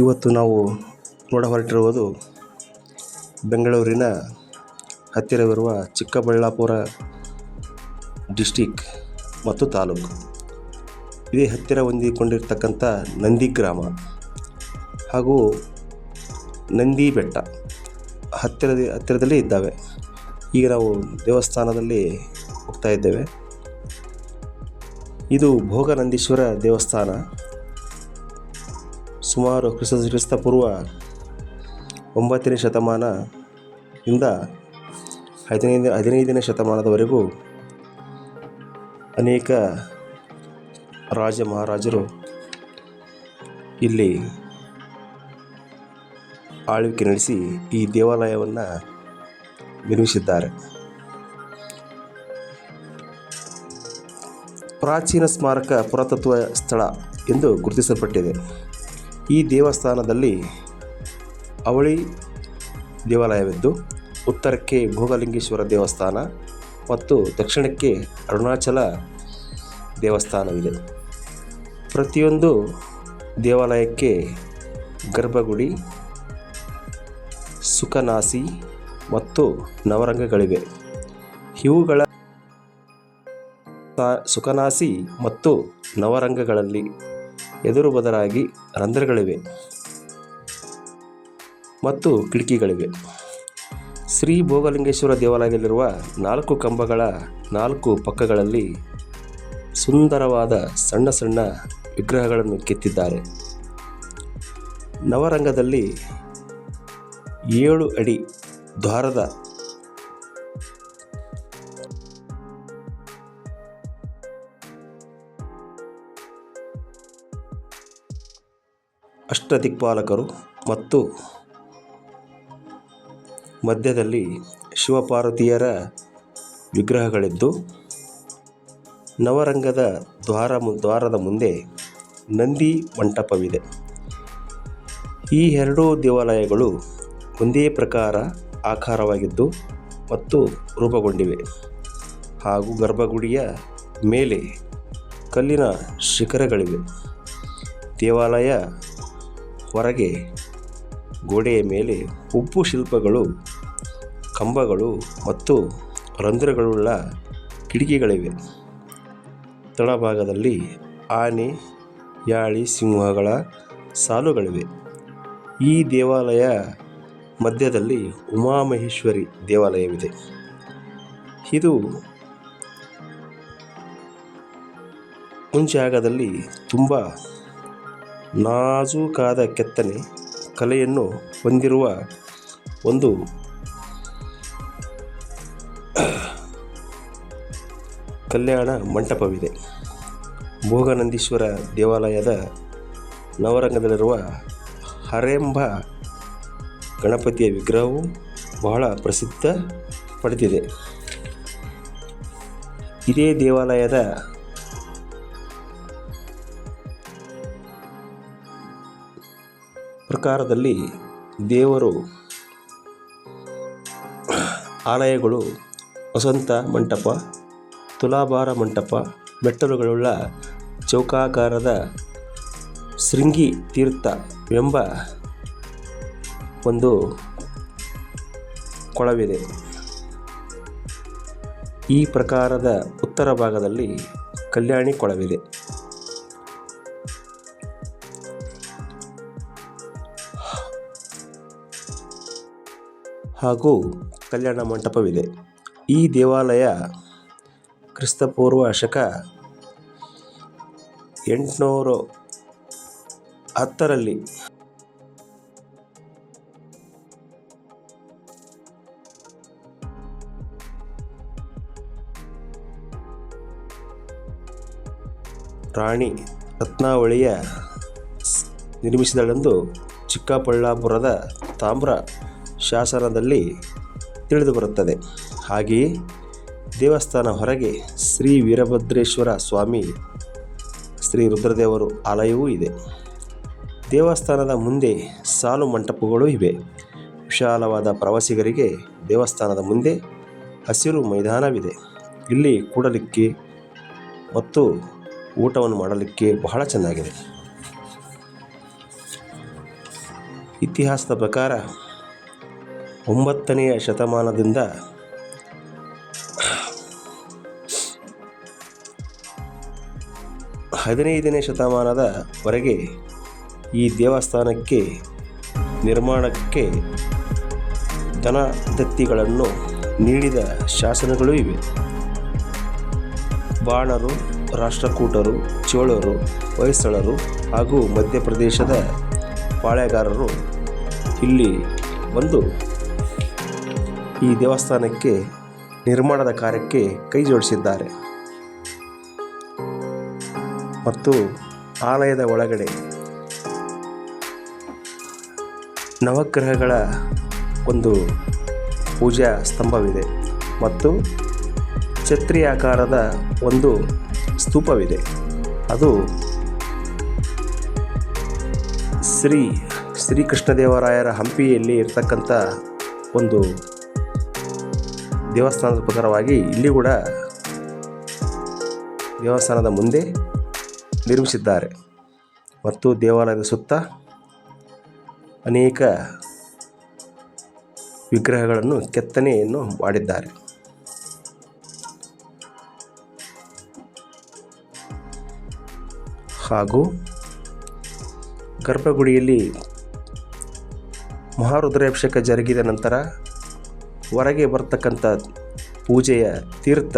ಇವತ್ತು ನಾವು ನೋಡ ಹೊರಟಿರುವುದು ಬೆಂಗಳೂರಿನ ಹತ್ತಿರವಿರುವ ಚಿಕ್ಕಬಳ್ಳಾಪುರ ಡಿಸ್ಟಿಕ್ ಮತ್ತು ತಾಲೂಕು. ಇದೇ ಹತ್ತಿರ ಹೊಂದಿಕೊಂಡಿರ್ತಕ್ಕಂಥ ನಂದಿ ಗ್ರಾಮ ಹಾಗೂ ನಂದಿ ಬೆಟ್ಟ ಹತ್ತಿರದ, ಹತ್ತಿರದಲ್ಲಿ ಇದ್ದಾವೆ. ಈಗ ನಾವು ದೇವಸ್ಥಾನದಲ್ಲಿ ಹೋಗ್ತಾ ಇದ್ದೇವೆ. ಇದು ಭೋಗನಂದೀಶ್ವರ ದೇವಸ್ಥಾನ. ಸುಮಾರು ಕ್ರಿಸ್ತ ಕ್ರಿಸ್ತ ಪೂರ್ವ ಒಂಬತ್ತನೇ ಶತಮಾನ ಇಂದ ಹದಿನೈದು, ಹದಿನೈದನೇ ಶತಮಾನದವರೆಗೂ ಅನೇಕ ರಾಜ ಮಹಾರಾಜರು ಇಲ್ಲಿ ಆಳ್ವಿಕೆ ನಡೆಸಿ ಈ ದೇವಾಲಯವನ್ನು ನಿರ್ಮಿಸಿದ್ದಾರೆ. ಪ್ರಾಚೀನ ಸ್ಮಾರಕ ಪುರಾತತ್ವ ಸ್ಥಳ ಎಂದು ಗುರುತಿಸಲ್ಪಟ್ಟಿದೆ. ಈ ದೇವಸ್ಥಾನದಲ್ಲಿ ಅವಳಿ ದೇವಾಲಯವಿದ್ದು, ಉತ್ತರಕ್ಕೆ ಭೋಗಲಿಂಗೇಶ್ವರ ದೇವಸ್ಥಾನ ಮತ್ತು ದಕ್ಷಿಣಕ್ಕೆ ಅರುಣಾಚಲ ದೇವಸ್ಥಾನವಿದೆ. ಪ್ರತಿಯೊಂದು ದೇವಾಲಯಕ್ಕೆ ಗರ್ಭಗುಡಿ ಸುಖನಾಸಿ ಮತ್ತು ನವರಂಗಗಳಿವೆ. ಇವುಗಳ ಸುಖನಾಸಿ ಮತ್ತು ನವರಂಗಗಳಲ್ಲಿ ಎದುರು ಬದಲಾಗಿ ರಂಧ್ರಗಳಿವೆ ಮತ್ತು ಕಿಟಕಿಗಳಿವೆ. ಶ್ರೀ ಭೋಗಲಿಂಗೇಶ್ವರ ದೇವಾಲಯದಲ್ಲಿರುವ ನಾಲ್ಕು ಕಂಬಗಳ ನಾಲ್ಕು ಪಕ್ಕಗಳಲ್ಲಿ ಸುಂದರವಾದ ಸಣ್ಣ ಸಣ್ಣ ವಿಗ್ರಹಗಳನ್ನು ಕೆತ್ತಿದ್ದಾರೆ. ನವರಂಗದಲ್ಲಿ ಏಳು ಅಡಿ ದ್ವಾರದ ಅಷ್ಟದಿಕ್ಪಾಲಕರು ಮತ್ತು ಮಧ್ಯದಲ್ಲಿ ಶಿವಪಾರ್ವತಿಯರ ವಿಗ್ರಹಗಳಿದ್ದು, ನವರಂಗದ ದ್ವಾರ ದ್ವಾರದ ಮುಂದೆ ನಂದಿ ಮಂಟಪವಿದೆ. ಈ ಎರಡೂ ದೇವಾಲಯಗಳು ಒಂದೇ ಪ್ರಕಾರ ಆಕಾರವಾಗಿದ್ದು ಮತ್ತು ರೂಪುಗೊಂಡಿವೆ ಹಾಗೂ ಗರ್ಭಗುಡಿಯ ಮೇಲೆ ಕಲ್ಲಿನ ಶಿಖರಗಳಿವೆ. ದೇವಾಲಯ ಹೊರಗೆ ಗೋಡೆಯ ಮೇಲೆ ಉಪ್ಪು ಶಿಲ್ಪಗಳು, ಕಂಬಗಳು ಮತ್ತು ರಂಧ್ರಗಳುಳ್ಳ ಕಿಟಕಿಗಳಿವೆ. ತಳಭಾಗದಲ್ಲಿ ಆನೆ, ಯಾಳಿ, ಸಿಂಹಗಳ ಸಾಲುಗಳಿವೆ. ಈ ದೇವಾಲಯ ಮಧ್ಯದಲ್ಲಿ ಉಮಾಮಹೇಶ್ವರಿ ದೇವಾಲಯವಿದೆ. ಇದು ಮುಂಜಾಗದಲ್ಲಿ ತುಂಬ ನಾಜೂಕಾದ ಕೆತ್ತನೆ ಕಲೆಯನ್ನು ಹೊಂದಿರುವ ಒಂದು ಕಲ್ಯಾಣ ಮಂಟಪವಿದೆ. ಭೋಗನಂದೀಶ್ವರ ದೇವಾಲಯದ ನವರಂಗದಲ್ಲಿರುವ ಹರೆಂಬ ಗಣಪತಿಯ ವಿಗ್ರಹವು ಬಹಳ ಪ್ರಸಿದ್ಧ ಪಡೆದಿದೆ. ಇದೇ ದೇವಾಲಯದ ಪ್ರಕಾರದಲ್ಲಿ ದೇವರು ಆಲಯಗಳು ವಸಂತ ಮಂಟಪ, ತುಲಾಭಾರ ಮಂಟಪ, ಮೆಟ್ಟಲುಗಳುಳ್ಳ ಚೌಕಾಕಾರದ ಶೃಂಗಿ ಎಂಬ ಒಂದು ಕೊಳವಿದೆ. ಈ ಪ್ರಕಾರದ ಉತ್ತರ ಭಾಗದಲ್ಲಿ ಕಲ್ಯಾಣಿ ಕೊಳವಿದೆ. ಹಾಗೂ ಕಲ್ಯಾಣ ಮಂಟಪವಿದೆ. ಈ ದೇವಾಲಯ ಕ್ರಿಸ್ತಪೂರ್ವ ಶಕ ಎಂಟುನೂರು ಹತ್ತರಲ್ಲಿ ರಾಣಿ ರತ್ನಾವಳಿಯ ನಿರ್ಮಿಸಿದಳೆಂದು ಚಿಕ್ಕಬಳ್ಳಾಪುರದ ತಾಮ್ರ ಶಾಸನದಲ್ಲಿ ತಿಳಿದುಬರುತ್ತದೆ ಹಾಗೆಯೇ ದೇವಸ್ಥಾನ ಹೊರಗೆ ಶ್ರೀ ವೀರಭದ್ರೇಶ್ವರ ಸ್ವಾಮಿ, ಶ್ರೀ ರುದ್ರದೇವರು ಆಲಯವೂ ಇದೆ. ದೇವಸ್ಥಾನದ ಮುಂದೆ ಸಾಲು ಮಂಟಪಗಳು ಇವೆ. ವಿಶಾಲವಾದ ಪ್ರವಾಸಿಗರಿಗೆ ದೇವಸ್ಥಾನದ ಮುಂದೆ ಹಸಿರು ಮೈದಾನವಿದೆ. ಇಲ್ಲಿ ಕೂಡಲಿಕ್ಕೆ ಮತ್ತು ಊಟವನ್ನು ಮಾಡಲಿಕ್ಕೆ ಬಹಳ ಚೆನ್ನಾಗಿದೆ. ಇತಿಹಾಸದ ಪ್ರಕಾರ ಒಂಬತ್ತನೆಯ ಶತಮಾನದಿಂದ ಹದಿನೈದನೇ ಶತಮಾನದವರೆಗೆ ಈ ದೇವಸ್ಥಾನಕ್ಕೆ ನಿರ್ಮಾಣಕ್ಕೆ ಧನದತ್ತಿಗಳನ್ನು ನೀಡಿದ ಶಾಸನಗಳೂ ಇವೆ. ಬಾಣರು, ರಾಷ್ಟ್ರಕೂಟರು, ಚೋಳರು, ಹೊಯ್ಸಳರು ಹಾಗೂ ಮಧ್ಯಪ್ರದೇಶದ ಪಾಳೆಗಾರರು ಇಲ್ಲಿ ಬಂದು ಈ ದೇವಸ್ಥಾನಕ್ಕೆ ನಿರ್ಮಾಣದ ಕಾರ್ಯಕ್ಕೆ ಕೈ ಜೋಡಿಸಿದ್ದಾರೆ. ಮತ್ತು ಆಲಯದ ಒಳಗಡೆ ನವಗ್ರಹಗಳ ಒಂದು ಪೂಜಾ ಸ್ತಂಭವಿದೆ ಮತ್ತು ಛತ್ರಿ ಆಕಾರದ ಒಂದು ಸ್ತೂಪವಿದೆ. ಅದು ಶ್ರೀ ಶ್ರೀಕೃಷ್ಣದೇವರಾಯರ ಹಂಪಿಯಲ್ಲಿ ಇರ್ತಕ್ಕಂಥ ಒಂದು ದೇವಸ್ಥಾನದ ಪ್ರಕಾರವಾಗಿ ಇಲ್ಲಿ ಕೂಡ ದೇವಸ್ಥಾನದ ಮುಂದೆ ನಿರ್ಮಿಸಿದ್ದಾರೆ. ಮತ್ತು ದೇವಾಲಯದ ಸುತ್ತ ಅನೇಕ ವಿಗ್ರಹಗಳನ್ನು, ಕೆತ್ತನೆಯನ್ನು ಮಾಡಿದ್ದಾರೆ. ಹಾಗೂ ಗರ್ಭಗುಡಿಯಲ್ಲಿ ಮಹಾರುದ್ರಾಭಿಷೇಕ ಜರುಗಿದ ನಂತರ ಹೊರಗೆ ಬರ್ತಕ್ಕಂಥ ಪೂಜೆಯ ತೀರ್ಥ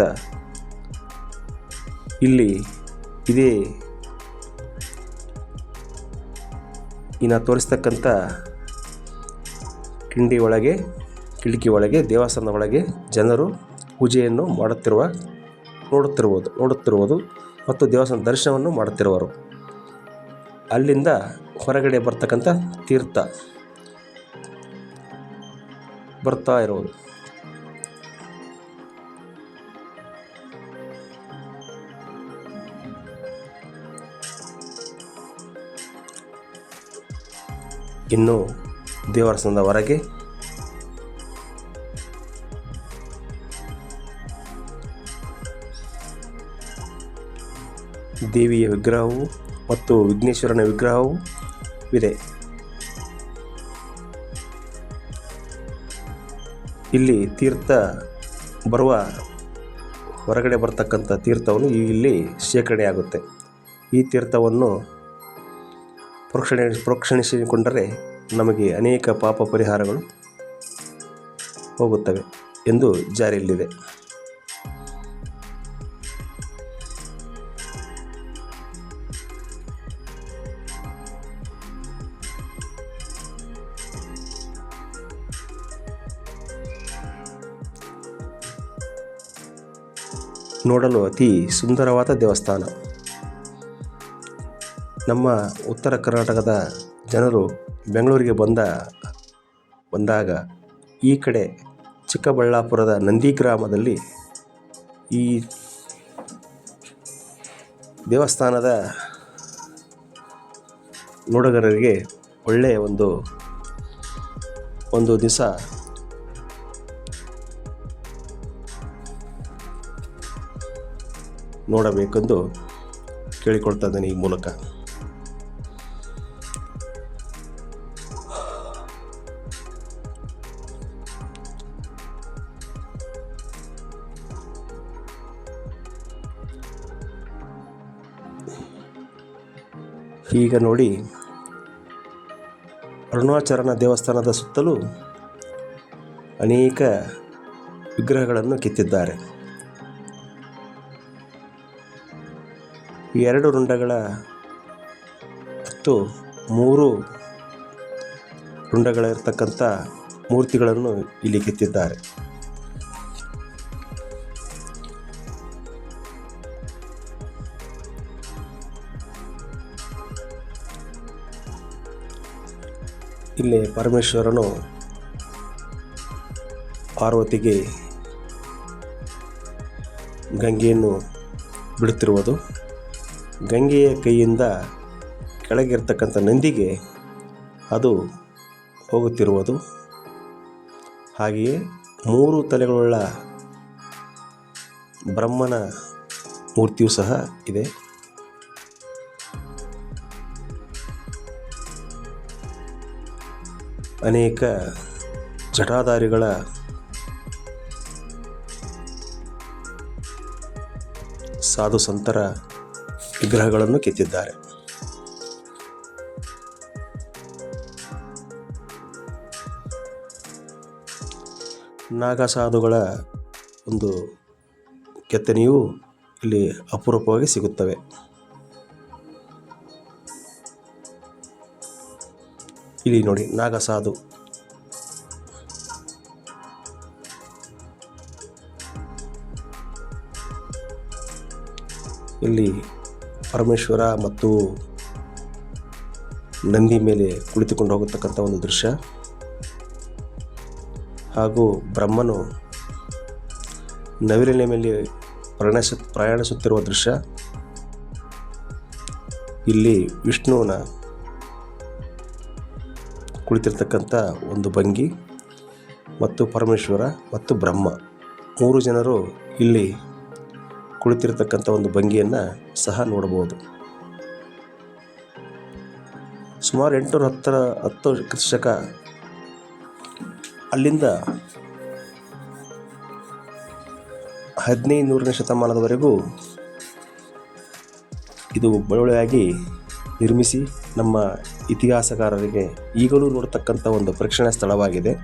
ಇಲ್ಲಿ ಇದೇ ಇನ್ನು ತೋರಿಸ್ತಕ್ಕಂಥ ಕಿಂಡಿ ಒಳಗೆ, ಕಿಟಕಿ ಒಳಗೆ, ದೇವಸ್ಥಾನದ ಒಳಗೆ ಜನರು ಪೂಜೆಯನ್ನು ಮಾಡುತ್ತಿರುವ, ನೋಡುತ್ತಿರುವುದು ನೋಡುತ್ತಿರುವುದು ಮತ್ತು ದೇವಸ್ಥಾನ ದರ್ಶನವನ್ನು ಮಾಡುತ್ತಿರುವರು. ಅಲ್ಲಿಂದ ಹೊರಗಡೆ ಬರ್ತಕ್ಕಂಥ ತೀರ್ಥ ಬರ್ತಾ ಇರುವುದು. ಇನ್ನು ದೇವಸ್ಥಾನದ ಹೊರಗೆ. ದೇವಿಯ ವಿಗ್ರಹವು ಮತ್ತು ವಿಘ್ನೇಶ್ವರನ ವಿಗ್ರಹವು ಇದೆ. ಇಲ್ಲಿ ತೀರ್ಥ ಬರುವ ಹೊರಗಡೆ ಬರ್ತಕ್ಕಂಥ ತೀರ್ಥವನ್ನು ಇಲ್ಲಿ ಶೇಖರಣೆಯಾಗುತ್ತೆ. ಈ ತೀರ್ಥವನ್ನು ಪ್ರೋಕ್ಷಣೆ ಪ್ರೋಕ್ಷಣಿಸಿಕೊಂಡರೆ ನಮಗೆ ಅನೇಕ ಪಾಪ ಪರಿಹಾರಗಳು ಹೋಗುತ್ತವೆ ಎಂದು ಜಾರಿಯಲ್ಲಿದೆ. ನೋಡಲು ಅತಿ ಸುಂದರವಾದ ದೇವಸ್ಥಾನ. ನಮ್ಮ ಉತ್ತರ ಕರ್ನಾಟಕದ ಜನರು ಬೆಂಗಳೂರಿಗೆ ಬಂದ, ಬಂದಾಗ ಈ ಕಡೆ ಚಿಕ್ಕಬಳ್ಳಾಪುರದ ನಂದಿ ಗ್ರಾಮದಲ್ಲಿ ಈ ದೇವಸ್ಥಾನದ ನೋಡುಗರಿಗೆ ಒಳ್ಳೆಯ ಒಂದು ಒಂದು ದಿವಸ ನೋಡಬೇಕೆಂದು ಕೇಳಿಕೊಳ್ತಾ ಇದ್ದೇನೆ ಈ ಮೂಲಕ. ಈಗ ನೋಡಿ, ಅರುಣಾಚರಣ ದೇವಸ್ಥಾನದ ಸುತ್ತಲೂ ಅನೇಕ ವಿಗ್ರಹಗಳನ್ನು ಕೆತ್ತಿದ್ದಾರೆ. ಎರಡು ರುಂಡಗಳ ಮತ್ತು ಮೂರು ರುಂಡಗಳಿರ್ತಕ್ಕಂಥ ಮೂರ್ತಿಗಳನ್ನು ಇಲ್ಲಿ ಕೆತ್ತಿದ್ದಾರೆ. ಇಲ್ಲಿ ಪರಮೇಶ್ವರನು ಪಾರ್ವತಿಗೆ ಗಂಗೆಯನ್ನು ಬಿಡುತ್ತಿರುವುದು. ಗಂಗೆಯ ಕೈಯಿಂದ ಕೆಳಗಿರ್ತಕ್ಕಂಥ ನಂದಿಗೆ ಅದು ಹೋಗುತ್ತಿರುವುದು. ಹಾಗೆಯೇ ಮೂರು ತಲೆಗಳುಳ್ಳ ಬ್ರಹ್ಮನ ಮೂರ್ತಿಯೂ ಸಹ ಇದೆ. ಅನೇಕ ಜಟಾಧಾರಿಗಳ ಸಾಧು ಸಂತರ ವಿಗ್ರಹಗಳನ್ನು ಕೆತ್ತಿದ್ದಾರೆ. ನಾಗಸಾಧುಗಳ ಒಂದು ಕೆತ್ತನೆಯು ಇಲ್ಲಿ ಅಪರೂಪವಾಗಿ ಸಿಗುತ್ತವೆ. ಇಲ್ಲಿ ನೋಡಿ, ನಾಗಸಾಧು. ಇಲ್ಲಿ ಪರಮೇಶ್ವರ ಮತ್ತು ನಂದಿ ಮೇಲೆ ಕುಳಿತುಕೊಂಡು ಹೋಗತಕ್ಕಂಥ ಒಂದು ದೃಶ್ಯ. ಹಾಗೂ ಬ್ರಹ್ಮನು ನವಿಲಿನ ಮೇಲೆ ಪ್ರಯಾಣಿಸ, ಪ್ರಯಾಣಿಸುತ್ತಿರುವ ದೃಶ್ಯ. ಇಲ್ಲಿ ವಿಷ್ಣುವಿನ ಕುಳಿತಿರ್ತಕ್ಕಂಥ ಒಂದು ಭಂಗಿ ಮತ್ತು ಪರಮೇಶ್ವರ ಮತ್ತು ಬ್ರಹ್ಮ. ಮೂರು ಜನರು ಇಲ್ಲಿ ಕುಳಿತಿರ್ತಕ್ಕಂಥ ಒಂದು ಭಂಗಿಯನ್ನು ಸಹ ನೋಡಬಹುದು. ಸುಮಾರು ಎಂಟುನೂರ ಹತ್ತರ, ಹತ್ತು ಕೃಷಕ ಅಲ್ಲಿಂದ ಹದಿನೈದು ನೂರನೇ ಶತಮಾನದವರೆಗೂ ಇದು ಬಳುವಳಿಯಾಗಿ ನಿರ್ಮಿಸಿ ನಮ್ಮ ಇತಿಹಾಸಕಾರರಿಗೆ ಈಗಲೂ ನೋಡತಕ್ಕಂಥ ಒಂದು ಪ್ರೇಕ್ಷಣೀಯ ಸ್ಥಳವಾಗಿದೆ.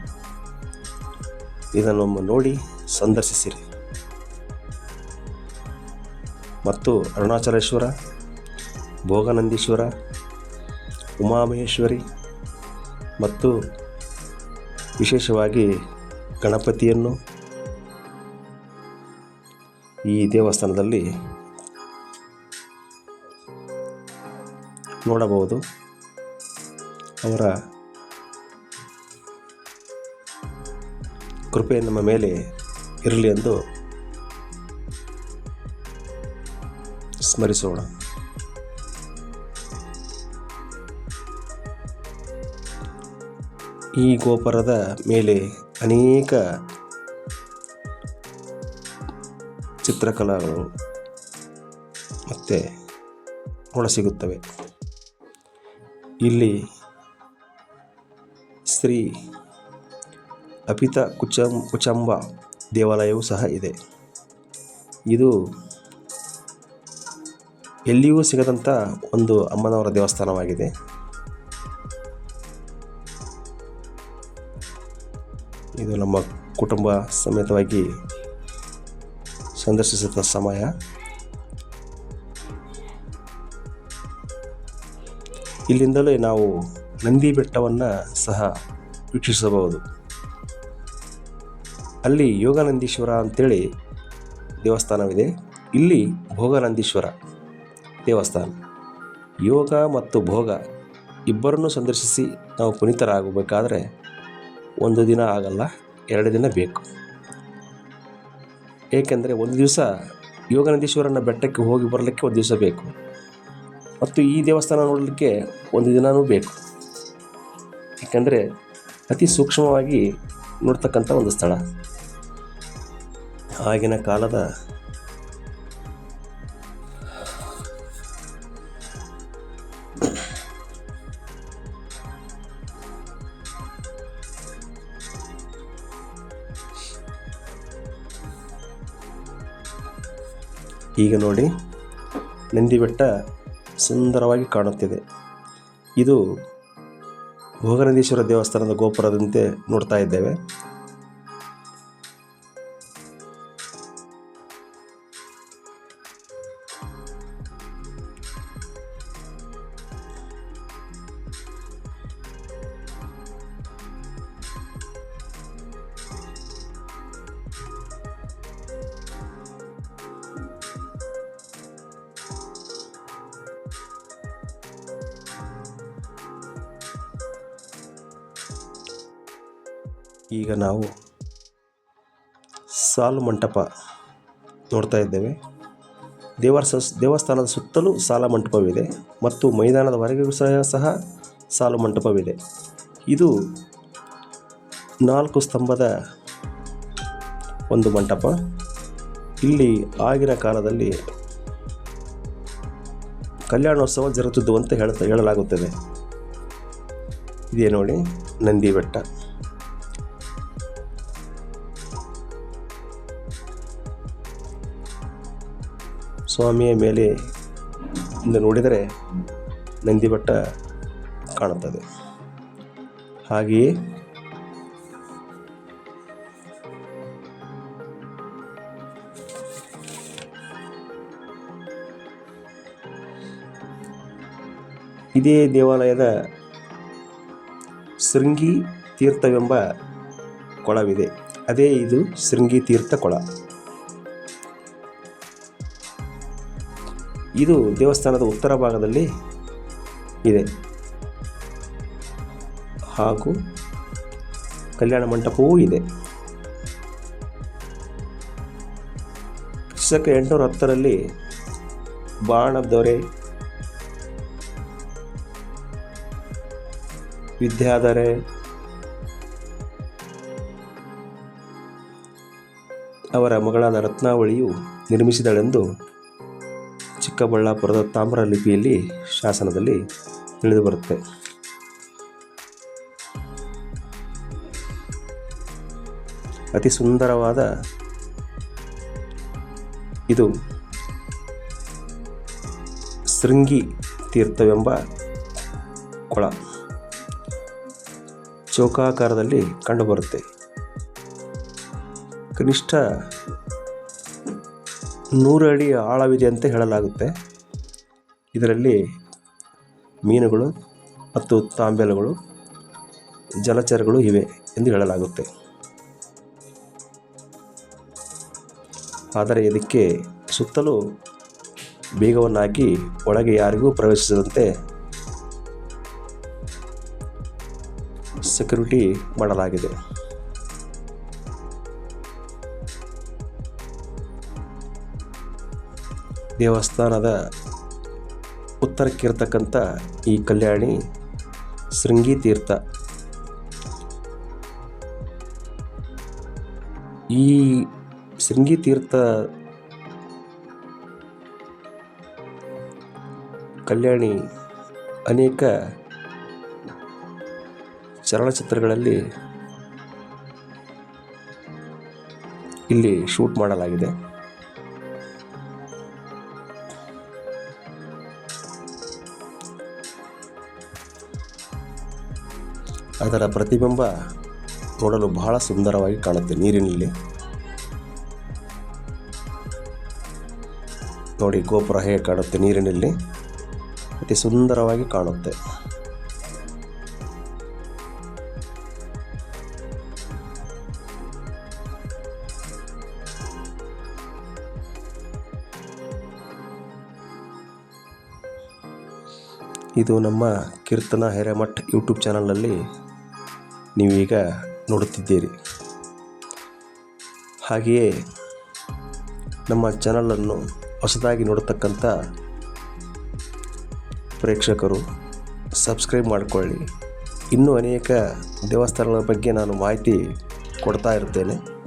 ಇದನ್ನೊಮ್ಮೆ ನೋಡಿ ಸಂದರ್ಶಿಸಿರಿ. ಮತ್ತು ಅರುಣಾಚಲೇಶ್ವರ, ಭೋಗನಂದೀಶ್ವರ, ಉಮಾಮಹೇಶ್ವರಿ ಮತ್ತು ವಿಶೇಷವಾಗಿ ಗಣಪತಿಯನ್ನು ಈ ದೇವಸ್ಥಾನದಲ್ಲಿ ನೋಡಬಹುದು. ಅವರ ಕೃಪೆ ನಮ್ಮ ಮೇಲೆ ಇರಲಿ ಎಂದು ಸ್ಮರಿಸೋಣ. ಈ ಗೋಪುರದ ಮೇಲೆ ಅನೇಕ ಚಿತ್ರಕಲಾಗಳು ಮತ್ತು ನೋಡಸಿಗುತ್ತವೆ ಇಲ್ಲಿ ಶ್ರೀ ಅಪಿತ ಕುಚಂ ಕುಚಂಬ ದೇವಾಲಯವೂ ಸಹ ಇದೆ. ಇದು ಎಲ್ಲಿಯೂ ಸಿಗದಂಥ ಒಂದು ಅಮ್ಮನವರ ದೇವಸ್ಥಾನವಾಗಿದೆ. ಇದು ನಮ್ಮ ಕುಟುಂಬ ಸಮೇತವಾಗಿ ಸಂದರ್ಶಿಸಿದ ಸಮಯ. ಇಲ್ಲಿಂದಲೇ ನಾವು ನಂದಿ ಬೆಟ್ಟವನ್ನು ಸಹ ವೀಕ್ಷಿಸಬಹುದು. ಅಲ್ಲಿ ಯೋಗಾನಂದೀಶ್ವರ ಅಂತೇಳಿ ದೇವಸ್ಥಾನವಿದೆ. ಇಲ್ಲಿ ಭೋಗಾನಂದೀಶ್ವರ ದೇವಸ್ಥಾನ. ಯೋಗ ಮತ್ತು ಭೋಗ ಇಬ್ಬರನ್ನು ಸಂದರ್ಶಿಸಿ ನಾವು ಪುನೀತರಾಗಬೇಕಾದ್ರೆ ಒಂದು ದಿನ ಆಗಲ್ಲ, ಎರಡು ದಿನ ಬೇಕು. ಏಕೆಂದರೆ ಒಂದು ದಿವಸ ಯೋಗನಂದೀಶ್ವರನ ಬೆಟ್ಟಕ್ಕೆ ಹೋಗಿ ಬರಲಿಕ್ಕೆ ಒಂದು ದಿವಸ ಬೇಕು. ಮತ್ತು ಈ ದೇವಸ್ಥಾನ ನೋಡಲಿಕ್ಕೆ ಒಂದು ದಿನವೂ ಬೇಕು. ಏಕೆಂದರೆ ಅತಿ ಸೂಕ್ಷ್ಮವಾಗಿ ನೋಡ್ತಕ್ಕಂಥ ಒಂದು ಸ್ಥಳ. ಆಗಿನ ಕಾಲದ ಈಗ ನೋಡಿ ನಂದಿ ಬೆಟ್ಟ ಸುಂದರವಾಗಿ ಕಾಣುತ್ತಿದೆ. ಇದು ಭೋಗನಂದೀಶ್ವರ ದೇವಸ್ಥಾನದ ಗೋಪುರದಂತೆ ನೋಡ್ತಾ ಇದ್ದೇವೆ. ಈಗ ನಾವು ಸಾಲು ಮಂಟಪ ನೋಡ್ತಾ ಇದ್ದೇವೆ. ದೇವರ ದೇವಸ್ಥಾನದ ಸುತ್ತಲೂ ಸಾಲ ಮಂಟಪವಿದೆ ಮತ್ತು ಮೈದಾನದ ಹೊರಗೆಯೂ ಸಹ ಸಹ ಸಾಲು ಮಂಟಪವಿದೆ. ಇದು ನಾಲ್ಕು ಸ್ತಂಭದ ಒಂದು ಮಂಟಪ. ಇಲ್ಲಿ ಆಗಿನ ಕಾಲದಲ್ಲಿ ಕಲ್ಯಾಣೋತ್ಸವ ಜರುಗುತ್ತಿದ್ದು ಅಂತ ಹೇಳ್ತಾ, ಹೇಳಲಾಗುತ್ತದೆ. ಇದೇ ನೋಡಿ ನಂದಿ ಬೆಟ್ಟ. ಸ್ವಾಮಿಯ ಮೇಲೆ ಇಂದ ನೋಡಿದರೆ ನಂದಿ ಬೆಟ್ಟ ಕಾಣುತ್ತದೆ. ಹಾಗೆಯೇ ಇದೇ ದೇವಾಲಯದ ಶೃಂಗಿ ತೀರ್ಥವೆಂಬ ಕೊಳವಿದೆ. ಅದೇ ಇದು ಶೃಂಗಿ ತೀರ್ಥ ಕೊಳ. ಇದು ದೇವಸ್ಥಾನದ ಉತ್ತರ ಭಾಗದಲ್ಲಿ ಇದೆ. ಹಾಗೂ ಕಲ್ಯಾಣ ಮಂಟಪವೂ ಇದೆ. ಕ್ರಿಸ್ತಕ ಎಂಟುನೂರ ಹತ್ತರಲ್ಲಿ ಬಾಣದೊರೆ ವಿದ್ಯಾಧರೆ ಅವರ ಮಗಳಾದ ರತ್ನಾವಳಿಯು ನಿರ್ಮಿಸಿದಳೆಂದು ಚಿಕ್ಕಬಳ್ಳಾಪುರದ ತಾಮ್ರ ಲಿಪಿಯಲ್ಲಿ ಶಾಸನದಲ್ಲಿ ತಿಳಿದುಬರುತ್ತೆ ಅತಿ ಸುಂದರವಾದ ಇದು ಶೃಂಗಿ ತೀರ್ಥವೆಂಬ ಕೊಳ. ಚೌಕಾಕಾರದಲ್ಲಿ ಕಂಡುಬರುತ್ತೆ. ಕನಿಷ್ಠ ನೂರು ಅಡಿ ಆಳವಿದೆ ಅಂತ ಹೇಳಲಾಗುತ್ತೆ. ಇದರಲ್ಲಿ ಮೀನುಗಳು ಮತ್ತು ತಾಂಬೆಲಗಳು, ಜಲಚರಗಳು ಇವೆ ಎಂದು ಹೇಳಲಾಗುತ್ತೆ. ಆದರೆ ಇದಕ್ಕೆ ಸುತ್ತಲೂ ಬೀಗವನ್ನು ಒಳಗೆ ಯಾರಿಗೂ ಪ್ರವೇಶಿಸದಂತೆ ಸೆಕ್ಯೂರಿಟಿ ಮಾಡಲಾಗಿದೆ. ದೇವಸ್ಥಾನದ ಉತ್ತರಕ್ಕಿರ್ತಕ್ಕಂಥ ಈ ಕಲ್ಯಾಣಿ ಶೃಂಗಿ ತೀರ್ಥ ಈ ಶೃಂಗಿ ತೀರ್ಥ ಕಲ್ಯಾಣಿ ಅನೇಕ ಚಲನಚಿತ್ರಗಳಲ್ಲಿ ಇಲ್ಲಿ ಶೂಟ್ ಮಾಡಲಾಗಿದೆ. ಅದರ ಪ್ರತಿಬಿಂಬ ನೋಡಲು ಬಹಳ ಸುಂದರವಾಗಿ ಕಾಣುತ್ತೆ ನೀರಿನಲ್ಲಿ. ನೋಡಿ, ಗೋಪುರ ಹೇಗೆ ಕಾಣುತ್ತೆ ನೀರಿನಲ್ಲಿ. ಅತಿ ಸುಂದರವಾಗಿ ಕಾಣುತ್ತೆ. ಇದು ನಮ್ಮ ಕೀರ್ತನ ಹಿರೇಮಠ್ ಯೂಟ್ಯೂಬ್ ಚಾನಲ್ನಲ್ಲಿ ನೀವೀಗ ನೋಡುತ್ತಿದ್ದೀರಿ. ಹಾಗೆಯೇ ನಮ್ಮ ಚಾನಲನ್ನು ಹೊಸದಾಗಿ ನೋಡತಕ್ಕಂಥ ಪ್ರೇಕ್ಷಕರು ಸಬ್ಸ್ಕ್ರೈಬ್ ಮಾಡಿಕೊಳ್ಳಿ. ಇನ್ನೂ ಅನೇಕ ದೇವಸ್ಥಾನಗಳ ಬಗ್ಗೆ ನಾನು ಮಾಹಿತಿ ಕೊಡ್ತಾ ಇರ್ತೇನೆ.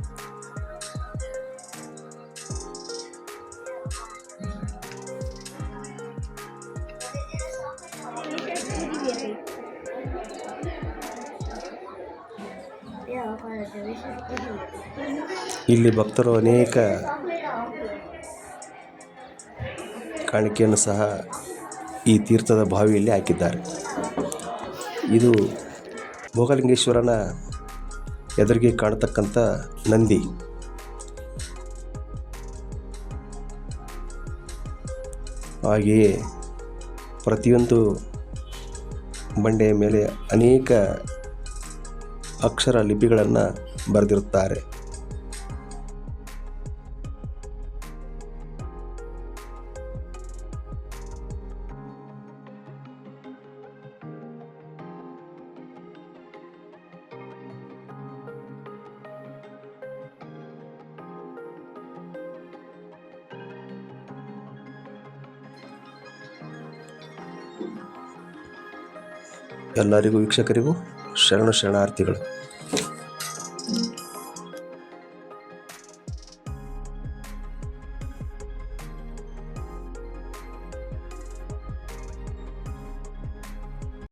ಇಲ್ಲಿ ಭಕ್ತರು ಅನೇಕ ಕಾಣಿಕೆಯನ್ನು ಸಹ ಈ ತೀರ್ಥದ ಬಾವಿಯಲ್ಲಿ ಹಾಕಿದ್ದಾರೆ. ಇದು ಭೋಗಲಿಂಗೇಶ್ವರನ ಎದುರಿಗೆ ಕಾಣತಕ್ಕಂಥ ನಂದಿ. ಹಾಗೆಯೇ ಪ್ರತಿಯೊಂದು ಬಂಡೆಯ ಮೇಲೆ ಅನೇಕ ಅಕ್ಷರ ಲಿಪಿಗಳನ್ನು ಬರೆದಿರುತ್ತಾರೆ. ಎಲ್ಲರಿಗೂ ವೀಕ್ಷಕರಿಗೂ ಶರಣ ಶರಣಾರ್ಥಿಗಳು.